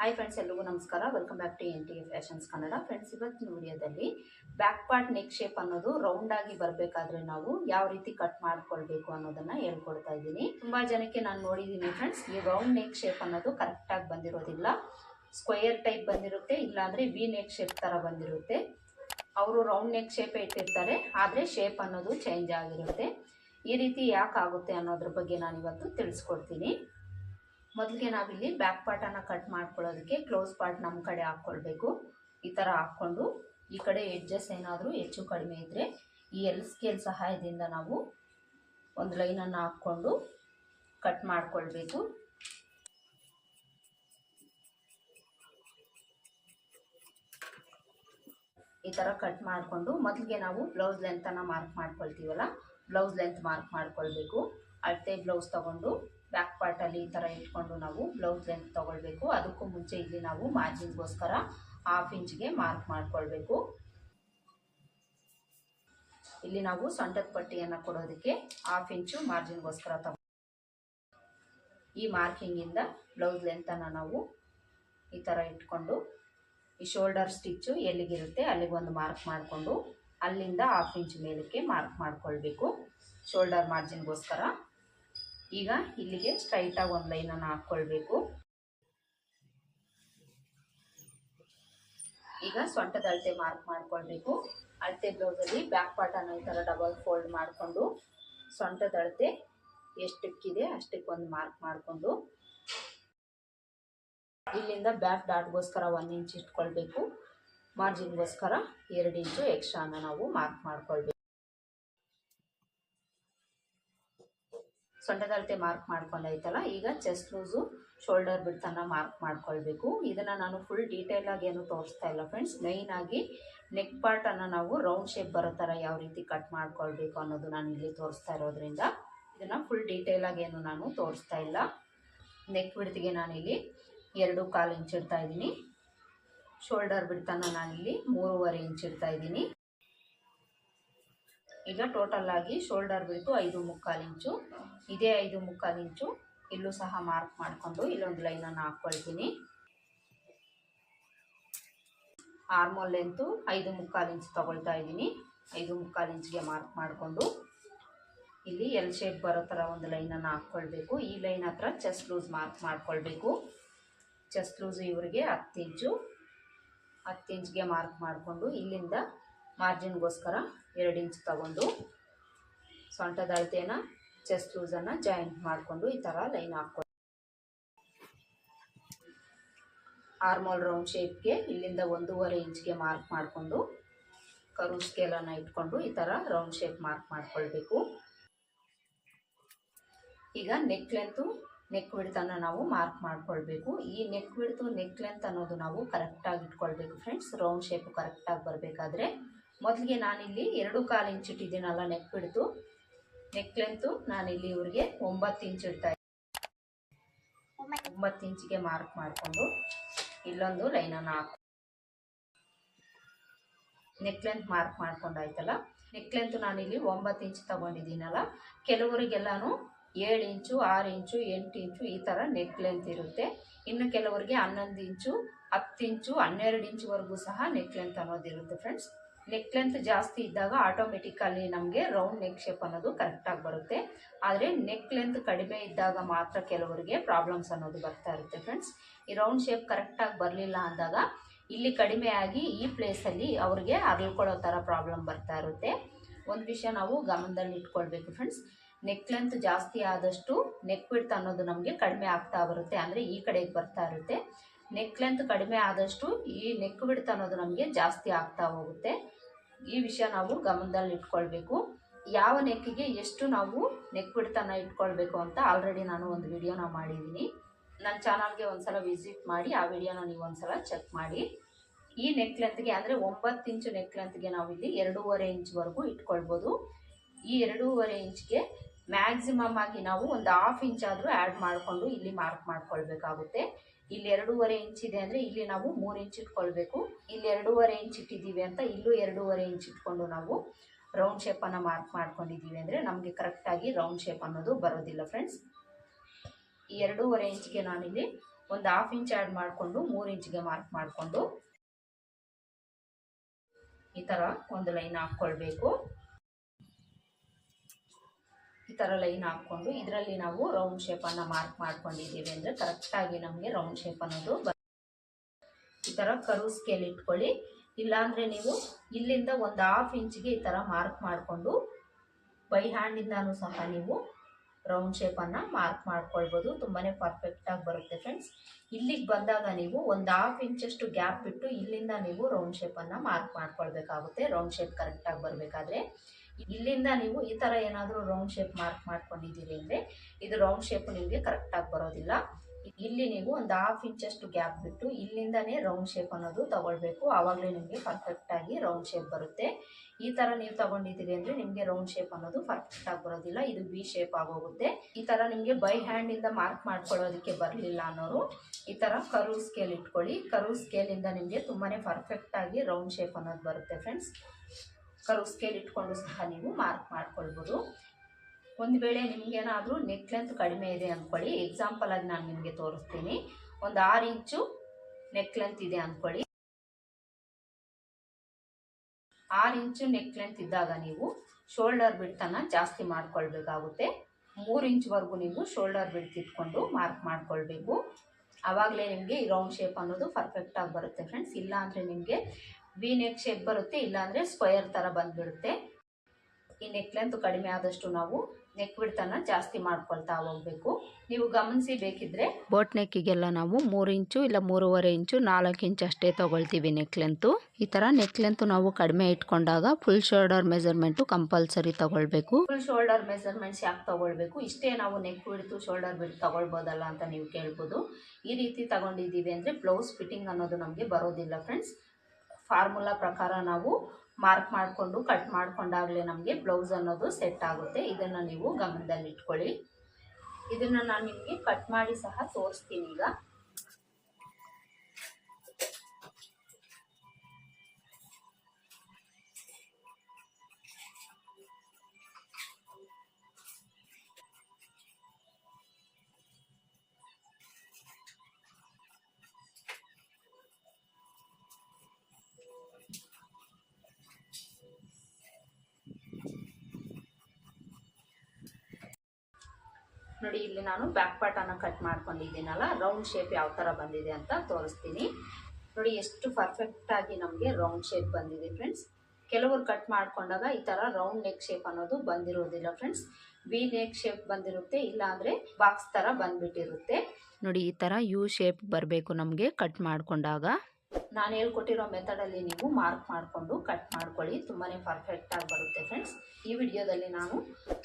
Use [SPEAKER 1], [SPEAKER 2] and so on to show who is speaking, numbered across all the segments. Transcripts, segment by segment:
[SPEAKER 1] Hi friends ಎಲ್ರಿಗೂ ನಮಸ್ಕಾರ. Welcome back to N T Fashions Kannada friends ಇವತ್ತಿನ ವಿಡಿಯೋದಲ್ಲಿ ಬ್ಯಾಕ್ ಪಾರ್ಟ್ ನೆಕ್ ಶೇಪ್ ಅನ್ನೋದು ರೌಂಡ್ ಆಗಿ ಬರಬೇಕಾದ್ರೆ ನಾವು ಯಾವ ರೀತಿ ಕಟ್ ಮಾಡ್ಕೊಳ್ಬೇಕು ಅನ್ನೋದನ್ನ ಹೇಳ್ಕೊಡ್ತಾ ಇದ್ದೀನಿ. ತುಂಬಾ ಜನಕ್ಕೆ ನಾನು ನೋಡಿದ್ದೀನಿ ಫ್ರೆಂಡ್ಸ್ ಈ ರೌಂಡ್ ನೆಕ್ ಶೇಪ್ ಅನ್ನೋದು ಕರೆಕ್ಟಾಗಿ ಬಂದಿರೋದಿಲ್ಲ. ಸ್ಕ್ವೇರ್ ಟೈಪ್ ಬಂದಿರುತ್ತೆ, ಇಲ್ಲಾಂದ್ರೆ ವಿ ನೆಕ್ ಶೇಪ್ ಥರ ಬಂದಿರುತ್ತೆ. ಅವರು ರೌಂಡ್ ನೆಕ್ ಶೇಪೇ ಇಟ್ಟಿರ್ತಾರೆ, ಆದರೆ ಶೇಪ್ ಅನ್ನೋದು ಚೇಂಜ್ ಆಗಿರುತ್ತೆ. ಈ ರೀತಿ ಯಾಕೆ ಆಗುತ್ತೆ ಅನ್ನೋದ್ರ ಬಗ್ಗೆ ನಾನು ಇವತ್ತು ತಿಳಿಸ್ಕೊಡ್ತೀನಿ. ಮೊದಲಿಗೆ ನಾವಿಲ್ಲಿ ಬ್ಯಾಕ್ ಪಾರ್ಟನ್ನು ಕಟ್ ಮಾಡ್ಕೊಳ್ಳೋದಕ್ಕೆ ಕ್ಲೋಸ್ ಪಾರ್ಟ್ ನಮ್ಮ ಕಡೆ ಹಾಕ್ಕೊಳ್ಬೇಕು. ಈ ಥರ ಹಾಕ್ಕೊಂಡು ಈ ಕಡೆ ಎಡ್ಜಸ್ ಏನಾದರೂ ಹೆಚ್ಚು ಕಡಿಮೆ ಇದ್ದರೆ ಈ ಎಲ್ ಸ್ಕೇಲ್ ಸಹಾಯದಿಂದ ನಾವು ಒಂದು ಲೈನನ್ನು ಹಾಕ್ಕೊಂಡು ಕಟ್ ಮಾಡ್ಕೊಳ್ಬೇಕು. ಈ ಥರ ಕಟ್ ಮಾಡಿಕೊಂಡು ಮೊದಲಿಗೆ ನಾವು ಬ್ಲೌಸ್ ಲೆಂತನ್ನು ಮಾರ್ಕ್ ಮಾಡ್ಕೊಳ್ತೀವಲ್ಲ ಬ್ಲೌಸ್ ಲೆಂತ್ ಮಾರ್ಕ್ ಮಾಡ್ಕೊಳ್ಬೇಕು. ಅಳತೆ ಬ್ಲೌಸ್ ತಗೊಂಡು ಬ್ಯಾಕ್ ಪಾರ್ಟಲ್ಲಿ ಈ ಥರ ಇಟ್ಕೊಂಡು ನಾವು ಬ್ಲೌಸ್ ಲೆಂತ್ ತೊಗೊಳ್ಬೇಕು. ಅದಕ್ಕೂ ಮುಂಚೆ ಇಲ್ಲಿ ನಾವು ಮಾರ್ಜಿನ್ಗೋಸ್ಕರ ಹಾಫ್ ಇಂಚ್ಗೆ ಮಾರ್ಕ್ ಮಾಡಿಕೊಳ್ಬೇಕು. ಇಲ್ಲಿ ನಾವು ಸೊಂಟದ ಪಟ್ಟಿಯನ್ನು ಕೊಡೋದಕ್ಕೆ ಹಾಫ್ ಇಂಚು ಮಾರ್ಜಿನ್ಗೋಸ್ಕರ ತಗೊ ಈ ಮಾರ್ಕಿಂಗಿಂದ ಬ್ಲೌಸ್ ಲೆಂತನ್ನು ನಾವು ಈ ಥರ ಇಟ್ಕೊಂಡು ಈ ಶೋಲ್ಡರ್ ಸ್ಟಿಚ್ಚು ಎಲ್ಲಿಗಿರುತ್ತೆ ಅಲ್ಲಿಗೆ ಒಂದು ಮಾರ್ಕ್ ಮಾಡಿಕೊಂಡು ಅಲ್ಲಿಂದ ಹಾಫ್ ಇಂಚ್ ಮೇಲಕ್ಕೆ ಮಾರ್ಕ್ ಮಾಡಿಕೊಳ್ಬೇಕು. ಶೋಲ್ಡರ್ ಮಾರ್ಜಿನ್ಗೋಸ್ಕರ ಈಗ ಇಲ್ಲಿಗೆ ಸ್ಟ್ರೈಟಾಗಿ ಒಂದು ಲೈನನ್ನು ಹಾಕ್ಕೊಳ್ಬೇಕು ಈಗ ಸೊಂಟದ ಅಳತೆ ಮಾರ್ಕ್ ಮಾಡ್ಕೊಳ್ಬೇಕು. ಅಳತೆ ಬ್ಲೌಸಲ್ಲಿ ಬ್ಯಾಕ್ ಪಾರ್ಟನ್ನು ಈ ಥರ ಡಬಲ್ ಫೋಲ್ಡ್ ಮಾಡಿಕೊಂಡು ಸೊಂಟದ ಅಳತೆ ಎಷ್ಟಕ್ಕಿದೆ ಅಷ್ಟಕ್ಕೊಂದು ಮಾರ್ಕ್ ಮಾಡಿಕೊಂಡು ಇಲ್ಲಿಂದ ಬ್ಯಾಕ್ ಡಾಟ್ಗೋಸ್ಕರ ಒಂದು ಇಂಚ್ ಇಟ್ಕೊಳ್ಬೇಕು. ಮಾರ್ಜಿನ್ಗೋಸ್ಕರ ಎರಡು ಇಂಚು ಎಕ್ಸ್ಟ್ರಾನ ನಾವು ಮಾರ್ಕ್ ಮಾಡ್ಕೊಳ್ಬೇಕು. ಸೊಂಟದ ಮಾರ್ಕ್ ಮಾಡ್ಕೊಂಡೈತಲ್ಲ ಈಗ ಚೆಸ್ಟ್ ಲೂಸು ಶೋಲ್ಡರ್ ಬಿಡ್ತನ್ನು ಮಾರ್ಕ್ ಮಾಡ್ಕೊಳ್ಬೇಕು. ಇದನ್ನು ನಾನು ಫುಲ್ ಡೀಟೇಲಾಗಿ ಏನು ತೋರಿಸ್ತಾ ಇಲ್ಲ ಫ್ರೆಂಡ್ಸ್ ಆಗಿ ನೆಕ್ ಪಾರ್ಟನ್ನು ನಾವು ರೌಂಡ್ ಶೇಪ್ ಬರೋ ಥರ ಯಾವ ರೀತಿ ಕಟ್ ಮಾಡ್ಕೊಳ್ಬೇಕು ಅನ್ನೋದು ನಾನು ಇಲ್ಲಿ ತೋರಿಸ್ತಾ ಇರೋದ್ರಿಂದ ಇದನ್ನು ಫುಲ್ ಡೀಟೇಲಾಗಿ ಏನು ನಾನು ತೋರಿಸ್ತಾ ಇಲ್ಲ. ನೆಕ್ ಬಿಡ್ತಿಗೆ ನಾನಿಲ್ಲಿ ಎರಡು ಕಾಲು ಇಂಚ್ ಇಡ್ತಾ ಇದ್ದೀನಿ. ಶೋಲ್ಡರ್ ಬಿಡ್ತನ್ನ ನಾನಿಲ್ಲಿ ಮೂರುವರೆ ಇಂಚ್ ಇಡ್ತಾ ಇದ್ದೀನಿ. ಈಗ ಟೋಟಲ್ ಆಗಿ ಶೋಲ್ಡರ್ ಬಿಟ್ಟು ಐದು ಮುಕ್ಕಾಲು ಇಂಚು, ಇದೇ ಐದು ಮುಕ್ಕಾಲು ಇಂಚು. ಇಲ್ಲೂ ಸಹ ಮಾರ್ಕ್ ಮಾಡಿಕೊಂಡು ಇಲ್ಲೊಂದು ಲೈನನ್ನು ಹಾಕ್ಕೊಳ್ತೀನಿ. ಆರ್ಮೋಲ್ ಲೆಂತು ಐದು ಮುಕ್ಕಾಲು ಇಂಚು ತಗೊಳ್ತಾ ಇದ್ದೀನಿ. ಐದು ಮುಕ್ಕಾಲು ಇಂಚ್ಗೆ ಮಾರ್ಕ್ ಮಾಡಿಕೊಂಡು. ಇಲ್ಲಿ ಎಲ್ ಶೇಪ್ ಬರೋ ಥರ ಒಂದು ಲೈನನ್ನು ಹಾಕ್ಕೊಳ್ಬೇಕು. ಈ ಲೈನ್ ಹತ್ರ ಚೆಸ್ಟ್ ಲೂಸ್ ಮಾರ್ಕ್ ಮಾಡ್ಕೊಳ್ಬೇಕು. ಚೆಸ್ಟ್ ಲೂಸ್ ಇವರಿಗೆ ಹತ್ತು ಇಂಚು. ಹತ್ತು ಇಂಚ್ಗೆ ಮಾರ್ಕ್ ಮಾಡಿಕೊಂಡು ಇಲ್ಲಿಂದ ಮಾರ್ಜಿನ್ಗೋಸ್ಕರ ಎರಡು ಇಂಚ್ ತಗೊಂಡು ಸೊಂಟದ ಅಳತೆನ ಚೆಸ್ಟ್ ಲೂಸನ್ನು ಜಾಯಿಂಟ್ ಮಾಡಿಕೊಂಡು ಈ ಥರ ಲೈನ್ ಹಾಕ್ಕೊಂಡು ಆರ್ಮೋಲ್ ರೌಂಡ್ ಶೇಪ್ಗೆ ಇಲ್ಲಿಂದ ಒಂದೂವರೆ ಇಂಚ್ಗೆ ಮಾರ್ಕ್ ಮಾಡಿಕೊಂಡು, ಕರು ಸ್ಕೇಲನ್ನು ಇಟ್ಕೊಂಡು ಈ ಥರ ರೌಂಡ್ ಶೇಪ್ ಮಾರ್ಕ್ ಮಾಡಿಕೊಳ್ಬೇಕು. ಈಗ ನೆಕ್ ಲೆಂತು ನೆಕ್ ವಿಡ್ತನ್ನು ನಾವು ಮಾರ್ಕ್ ಮಾಡ್ಕೊಳ್ಬೇಕು. ಈ ನೆಕ್ ವಿಡ್ತು ನೆಕ್ ಲೆಂತ್ ಅನ್ನೋದು ನಾವು ಕರೆಕ್ಟಾಗಿ ಇಟ್ಕೊಳ್ಬೇಕು ಫ್ರೆಂಡ್ಸ್ ರೌಂಡ್ ಶೇಪು ಕರೆಕ್ಟಾಗಿ ಬರಬೇಕಾದ್ರೆ ಮೊದಲಿಗೆ ನಾನಿಲ್ಲಿ ಎರಡು ಕಾಲು ಇಂಚ್ ಇಟ್ಟಿದ್ದೀನಲ್ಲ ನೆಕ್ ಬಿಡ್ತು ನೆಕ್ ಲೆಂತು ನಾನಿಲ್ಲಿ ಇವ್ರಿಗೆ ಒಂಬತ್ತು ಇಂಚ್ ಇಡ್ತಾ ಒಂಬತ್ತು ಇಂಚಿಗೆ ಮಾರ್ಕ್ ಮಾಡಿಕೊಂಡು ಇಲ್ಲೊಂದು ಲೈನನ್ನು ಹಾಕಿ. ನೆಕ್ ಲೆಂತ್ ಮಾರ್ಕ್ ಮಾಡ್ಕೊಂಡಾಯ್ತಲ್ಲ? ನೆಕ್ ಲೆಂತ್ ನಾನಿಲ್ಲಿ ಒಂಬತ್ತು ಇಂಚ್ ತಗೊಂಡಿದ್ದೀನಲ್ಲ? ಕೆಲವರಿಗೆಲ್ಲಾನು ಏಳು ಇಂಚು, ಆರು ಇಂಚು, ಎಂಟು ಇಂಚು ಈ ಥರ ನೆಕ್ ಲೆಂತ್ ಇರುತ್ತೆ. ಇನ್ನು ಕೆಲವರಿಗೆ ಹನ್ನೊಂದು ಇಂಚು, ಹತ್ತು ಇಂಚು, ಹನ್ನೆರಡು ಇಂಚುವರೆಗೂ ಸಹ ನೆಕ್ ಲೆಂತ್ ಅನ್ನೋದಿರುತ್ತೆ ಫ್ರೆಂಡ್ಸ್ ನೆಕ್ ಲೆಂತ್ ಜಾಸ್ತಿ ಇದ್ದಾಗ ಆಟೋಮೆಟಿಕಲಿ ನಮಗೆ ರೌಂಡ್ ನೆಕ್ ಶೇಪ್ ಅನ್ನೋದು ಕರೆಕ್ಟಾಗಿ ಬರುತ್ತೆ. ಆದರೆ ನೆಕ್ ಲೆಂತ್ ಕಡಿಮೆ ಇದ್ದಾಗ ಮಾತ್ರ ಕೆಲವರಿಗೆ ಪ್ರಾಬ್ಲಮ್ಸ್ ಅನ್ನೋದು ಬರ್ತಾ ಇರುತ್ತೆ ಫ್ರೆಂಡ್ಸ್ ಈ ರೌಂಡ್ ಶೇಪ್ ಕರೆಕ್ಟಾಗಿ ಬರಲಿಲ್ಲ ಅಂದಾಗ ಇಲ್ಲಿ ಕಡಿಮೆ ಆಗಿ ಈ ಪ್ಲೇಸಲ್ಲಿ ಅವ್ರಿಗೆ ಅರಳ್ಕೊಳ್ಳೋ ಥರ ಪ್ರಾಬ್ಲಮ್ ಬರ್ತಾ ಇರುತ್ತೆ. ಒಂದು ವಿಷಯ ನಾವು ಗಮನದಲ್ಲಿ ಇಟ್ಕೊಳ್ಬೇಕು ಫ್ರೆಂಡ್ಸ್ ನೆಕ್ ಲೆಂತ್ ಜಾಸ್ತಿ ಆದಷ್ಟು ನೆಕ್ ಬಿಡ್ತ್ ಅನ್ನೋದು ನಮಗೆ ಕಡಿಮೆ ಆಗ್ತಾ ಬರುತ್ತೆ. ಅಂದರೆ ಈ ಕಡೆಗೆ ಬರ್ತಾ ಇರುತ್ತೆ. ನೆಕ್ ಲೆಂತ್ ಕಡಿಮೆ ಆದಷ್ಟು ಈ ನೆಕ್ ಬಿಡ್ತ್ ಅನ್ನೋದು ನಮಗೆ ಜಾಸ್ತಿ ಆಗ್ತಾ ಹೋಗುತ್ತೆ. ಈ ವಿಷಯ ನಾವು ಗಮನದಲ್ಲಿ ಇಟ್ಕೊಳ್ಬೇಕು. ಯಾವ ನೆಕ್ಕಿಗೆ ಎಷ್ಟು ನಾವು ನೆಕ್ ಬಿಡ್ತಾನ ಇಟ್ಕೊಳ್ಬೇಕು ಅಂತ ಆಲ್ರೆಡಿ ನಾನು ಒಂದು ವಿಡಿಯೋನ ಮಾಡಿದ್ದೀನಿ. ನನ್ನ ಚಾನಲ್ಗೆ ಒಂದ್ಸಲ ವಿಸಿಟ್ ಮಾಡಿ, ಆ ವಿಡಿಯೋನ ನೀವು ಒಂದ್ಸಲ ಚೆಕ್ ಮಾಡಿ. ಈ ನೆಕ್ ಲೆಂತ್ಗೆ ಅಂದರೆ ಒಂಬತ್ತು ಇಂಚು ನೆಕ್ ಲೆಂತ್ಗೆ ನಾವು ಇಲ್ಲಿ ಎರಡೂವರೆ ಇಂಚ್ವರೆಗೂ ಇಟ್ಕೊಳ್ಬೋದು. ಈ ಎರಡೂವರೆ ಇಂಚ್ಗೆ ಮ್ಯಾಕ್ಸಿಮಮ್ ಆಗಿ ನಾವು ಒಂದು ಹಾಫ್ ಇಂಚ್ ಆದರೂ ಆ್ಯಡ್ ಮಾಡಿಕೊಂಡು ಇಲ್ಲಿ ಮಾರ್ಕ್ ಮಾಡ್ಕೊಳ್ಬೇಕಾಗುತ್ತೆ. ಇಲ್ಲಿ ಎರಡೂವರೆ ಇಂಚ್ ಇದೆ ಅಂದರೆ ಇಲ್ಲಿ ನಾವು ಮೂರು ಇಂಚ್ ಇಟ್ಕೊಳ್ಬೇಕು. ಇಲ್ಲಿ ಎರಡೂವರೆ ಇಂಚ್ ಇಟ್ಟಿದ್ದೀವಿ ಅಂತ ಇಲ್ಲೂ ಎರಡೂವರೆ ಇಂಚ್ ಇಟ್ಕೊಂಡು ನಾವು ರೌಂಡ್ ಶೇಪನ್ನು ಮಾರ್ಕ್ ಮಾಡ್ಕೊಂಡಿದ್ದೀವಿ ಅಂದರೆ ನಮಗೆ ಕರೆಕ್ಟಾಗಿ ರೌಂಡ್ ಶೇಪ್ ಅನ್ನೋದು ಬರೋದಿಲ್ಲ ಫ್ರೆಂಡ್ಸ್ ಈ ಎರಡೂವರೆ ಇಂಚ್ಗೆ ನಾನಿಲ್ಲಿ ಒಂದು ಹಾಫ್ ಇಂಚ್ ಆ್ಯಡ್ ಮಾಡಿಕೊಂಡು ಮೂರು ಇಂಚ್ಗೆ ಮಾರ್ಕ್ ಮಾಡಿಕೊಂಡು ಈ ಥರ ಒಂದು ಲೈನ್ ಹಾಕ್ಕೊಳ್ಬೇಕು. ಥರ ಲೈನ್ ಹಾಕ್ಕೊಂಡು ಇದರಲ್ಲಿ ನಾವು ರೌಂಡ್ ಶೇಪನ್ನು ಮಾರ್ಕ್ ಮಾಡ್ಕೊಂಡಿದ್ದೀವಿ ಅಂದರೆ ಕರೆಕ್ಟಾಗಿ ನಮಗೆ ರೌಂಡ್ ಶೇಪ್ ಅನ್ನೋದು ಈ ಥರ ಕರು ಸ್ಕೇಲ್ ಇಟ್ಕೊಳ್ಳಿ. ಇಲ್ಲಾಂದರೆ ನೀವು ಇಲ್ಲಿಂದ ಒಂದು ಹಾಫ್ ಇಂಚಿಗೆ ಈ ಥರ ಮಾರ್ಕ್ ಮಾಡಿಕೊಂಡು ಬೈ ಹ್ಯಾಂಡಿಂದನೂ ಸಹ ನೀವು ರೌಂಡ್ ಶೇಪನ್ನು ಮಾರ್ಕ್ ಮಾಡ್ಕೊಳ್ಬೋದು. ತುಂಬಾ ಪರ್ಫೆಕ್ಟಾಗಿ ಬರುತ್ತೆ ಫ್ರೆಂಡ್ಸ್ ಇಲ್ಲಿಗೆ ಬಂದಾಗ ನೀವು ಒಂದು ಹಾಫ್ ಇಂಚಷ್ಟು ಗ್ಯಾಪ್ ಬಿಟ್ಟು ಇಲ್ಲಿಂದ ನೀವು ರೌಂಡ್ ಶೇಪನ್ನು ಮಾರ್ಕ್ ಮಾಡ್ಕೊಳ್ಬೇಕಾಗುತ್ತೆ. ರೌಂಡ್ ಶೇಪ್ ಕರೆಕ್ಟಾಗಿ ಬರಬೇಕಾದ್ರೆ. ಇಲ್ಲಿಂದ ನೀವು ಈ ಥರ ಏನಾದರೂ ರೌಂಡ್ ಶೇಪ್ ಮಾರ್ಕ್ ಮಾಡ್ಕೊಂಡಿದ್ದೀರಿ ಅಂದರೆ, ಇದು ರೌಂಡ್ ಶೇಪ್ ನಿಮಗೆ ಕರೆಕ್ಟಾಗಿ ಬರೋದಿಲ್ಲ. ಇಲ್ಲಿ ನೀವು ಒಂದು ಹಾಫ್ ಇಂಚಷ್ಟು ಗ್ಯಾಪ್ ಬಿಟ್ಟು ಇಲ್ಲಿಂದನೇ ರೌಂಡ್ ಶೇಪ್ ಅನ್ನೋದು ತಗೊಳ್ಬೇಕು. ಆವಾಗಲೇ ನಿಮಗೆ ಪರ್ಫೆಕ್ಟಾಗಿ ರೌಂಡ್ ಶೇಪ್ ಬರುತ್ತೆ. ಈ ಥರ ನೀವು ತಗೊಂಡಿದ್ದೀರಿ ಅಂದರೆ ನಿಮಗೆ ರೌಂಡ್ ಶೇಪ್ ಅನ್ನೋದು ಪರ್ಫೆಕ್ಟಾಗಿ ಬರೋದಿಲ್ಲ. ಇದು ಬಿ ಶೇಪ್ ಆಗೋಗುತ್ತೆ. ಈ ಥರ ನಿಮಗೆ ಬೈ ಹ್ಯಾಂಡಿಂದ ಮಾರ್ಕ್ ಮಾಡ್ಕೊಳ್ಳೋದಕ್ಕೆ ಬರಲಿಲ್ಲ ಅನ್ನೋರು ಈ ಥರ ಕರು ಸ್ಕೇಲ್ ಇಟ್ಕೊಳ್ಳಿ. ಕರು ಸ್ಕೇಲಿಂದ ನಿಮಗೆ ತುಂಬಾ ಪರ್ಫೆಕ್ಟಾಗಿ ರೌಂಡ್ ಶೇಪ್ ಅನ್ನೋದು ಬರುತ್ತೆ ಫ್ರೆಂಡ್ಸ್ ಕರು ಸ್ಕೇಲ್ ಇಟ್ಕೊಂಡು ಸಹ ನೀವು ಮಾರ್ಕ್ ಮಾಡ್ಕೊಳ್ಬೋದು. ಒಂದು ವೇಳೆ ನಿಮಗೇನಾದರೂ ನೆಕ್ ಲೆಂತ್ ಕಡಿಮೆ ಇದೆ ಅಂದ್ಕೊಳ್ಳಿ ಎಕ್ಸಾಂಪಲ್ ಆಗಿ ನಾನು ನಿಮಗೆ ತೋರಿಸ್ತೀನಿ. ಒಂದು ಆರು ಇಂಚು ನೆಕ್ ಲೆಂತ್ ಇದೆ ಅಂದ್ಕೊಳ್ಳಿ ಆರು ಇಂಚು ನೆಕ್ ಲೆಂತ್ ಇದ್ದಾಗ ನೀವು ಶೋಲ್ಡರ್ ಬಿಡ್ತನ ಜಾಸ್ತಿ ಮಾಡ್ಕೊಳ್ಬೇಕಾಗುತ್ತೆ. ಮೂರು ಇಂಚ್ವರೆಗೂ ನೀವು ಶೋಲ್ಡರ್ ಬಿಡ್ತ್ ಇಟ್ಕೊಂಡು ಮಾರ್ಕ್ ಮಾಡ್ಕೊಳ್ಬೇಕು. ಆವಾಗಲೇ ನಿಮಗೆ ಈ ರೌಂಡ್ ಶೇಪ್ ಅನ್ನೋದು ಪರ್ಫೆಕ್ಟಾಗಿ ಬರುತ್ತೆ ಫ್ರೆಂಡ್ಸ್ ಇಲ್ಲ ಅಂದರೆ ನಿಮಗೆ ವಿ ನೆಕ್ ಶೇಪ್ ಬರುತ್ತೆ ಇಲ್ಲಾಂದರೆ ಸ್ಕ್ವಯರ್ ಥರ ಬಂದುಬಿಡುತ್ತೆ. ಈ ನೆಕ್ ಲೆಂತ್ ಕಡಿಮೆ ಆದಷ್ಟು ನಾವು ನೆಕ್ ಬಿಡ್ತನ ಜಾಸ್ತಿ ಮಾಡ್ಕೊಳ್ತಾ ಹೋಗ್ಬೇಕು. ನೀವು ಗಮನಿಸಿ ಬೇಕಿದ್ರೆ
[SPEAKER 2] ಬೋಟ್ ನೆಕ್ಕಿಗೆಲ್ಲ ನಾವು ಮೂರು ಇಂಚು ಇಲ್ಲ ಮೂರುವರೆ ಇಂಚು ನಾಲ್ಕು ಇಂಚು ಅಷ್ಟೇ ತಗೊಳ್ತೀವಿ ನೆಕ್ ಲೆಂತು ಈ ತರ ನೆಕ್ ಲೆಂತು ನಾವು ಕಡಿಮೆ ಇಟ್ಕೊಂಡಾಗ ಫುಲ್ ಶೋಲ್ಡರ್ ಮೆಜರ್ಮೆಂಟ್ ಕಂಪಲ್ಸರಿ ತಗೊಳ್ಬೇಕು.
[SPEAKER 1] ಫುಲ್ ಶೋಲ್ಡರ್ ಮೆಜರ್ಮೆಂಟ್ಸ್ ಯಾಕೆ ತಗೊಳ್ಬೇಕು? ಇಷ್ಟೇ ನಾವು ನೆಕ್ ಬಿಡ್ತು ಶೋಲ್ಡರ್ ಬಿಡ್ ತಗೊಳ್ಬೋದಲ್ಲ ಅಂತ ನೀವು ಕೇಳ್ಬೋದು. ಈ ರೀತಿ ತಗೊಂಡಿದ್ದೀವಿ ಅಂದರೆ ಬ್ಲೌಸ್ ಫಿಟ್ಟಿಂಗ್ ಅನ್ನೋದು ನಮಗೆ ಬರೋದಿಲ್ಲ ಫ್ರೆಂಡ್ಸ್ ಫಾರ್ಮುಲಾ ಪ್ರಕಾರ ನಾವು ಮಾರ್ಕ್ ಮಾಡಿಕೊಂಡು, ಕಟ್ ಮಾಡ್ಕೊಂಡಾಗಲೇ ನಮಗೆ ಬ್ಲೌಸ್ ಅನ್ನೋದು ಸೆಟ್ ಆಗುತ್ತೆ. ಇದನ್ನು ನೀವು ಗಮನದಲ್ಲಿ ಇಟ್ಕೊಳ್ಳಿ ಇದನ್ನು ನಾನು ನಿಮಗೆ ಕಟ್ ಮಾಡಿ ಸಹ ತೋರಿಸ್ತೀನಿ ಈಗ. ನೋಡಿ, ಇಲ್ಲಿ ನಾನು ಬ್ಯಾಕ್ ಪಾರ್ಟನ್ನು ಕಟ್ ಮಾಡ್ಕೊಂಡಿದ್ದೀನಲ್ಲ ರೌಂಡ್ ಶೇಪ್ ಯಾವ ಥರ ಬಂದಿದೆ ಅಂತ ತೋರಿಸ್ತೀನಿ. ನೋಡಿ, ಎಷ್ಟು ಪರ್ಫೆಕ್ಟಾಗಿ ನಮಗೆ ರೌಂಡ್ ಶೇಪ್ ಬಂದಿದೆ ಫ್ರೆಂಡ್ಸ್ ಕೆಲವರು ಕಟ್ ಮಾಡ್ಕೊಂಡಾಗ ಈ ಥರ ರೌಂಡ್ ನೆಕ್ ಶೇಪ್ ಅನ್ನೋದು ಬಂದಿರೋದಿಲ್ಲ ಫ್ರೆಂಡ್ಸ್ ವಿ ನೆಕ್ ಶೇಪ್ ಬಂದಿರುತ್ತೆ, ಇಲ್ಲಾಂದರೆ ಬಾಕ್ಸ್ ಥರ ಬಂದ್ಬಿಟ್ಟಿರುತ್ತೆ.
[SPEAKER 2] ನೋಡಿ, ಈ ಥರ ಯು ಶೇಪ್ ಬರಬೇಕು ನಮಗೆ ಕಟ್ ಮಾಡಿಕೊಂಡಾಗ.
[SPEAKER 1] ನಾನು ಹೇಳ್ಕೊಟ್ಟಿರೋ ಮೆಥಡಲ್ಲಿ ನೀವು ಮಾರ್ಕ್ ಮಾಡಿಕೊಂಡು ಕಟ್ ಮಾಡ್ಕೊಳ್ಳಿ. ತುಂಬಾ ಪರ್ಫೆಕ್ಟಾಗಿ ಬರುತ್ತೆ ಫ್ರೆಂಡ್ಸ್ ಈ ವಿಡಿಯೋದಲ್ಲಿ ನಾನು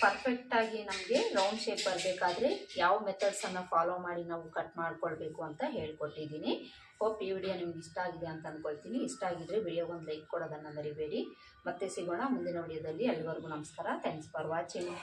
[SPEAKER 1] ಪರ್ಫೆಕ್ಟಾಗಿ ನಮಗೆ ರೌಂಡ್ ಶೇಪ್ ಬರಬೇಕಾದ್ರೆ ಯಾವ ಮೆಥಡ್ಸನ್ನು ಫಾಲೋ ಮಾಡಿ ನಾವು ಕಟ್ ಮಾಡ್ಕೊಳ್ಬೇಕು ಅಂತ ಹೇಳ್ಕೊಟ್ಟಿದ್ದೀನಿ. ಹೋಪ್ ಈ ವಿಡಿಯೋ ನಿಮ್ಗೆ ಇಷ್ಟ ಆಗಿದೆ ಅಂತ ಅಂದ್ಕೊಳ್ತೀನಿ ಇಷ್ಟ ಆಗಿದ್ರೆ ವಿಡಿಯೋಗೊಂದು ಲೈಕ್ ಕೊಡೋದನ್ನು ಮರಿಬೇಡಿ. ಮತ್ತೆ ಸಿಗೋಣ ಮುಂದಿನ ವಿಡಿಯೋದಲ್ಲಿ. ಅಲ್ಲಿವರೆಗೂ ನಮಸ್ಕಾರ. Thanks for watching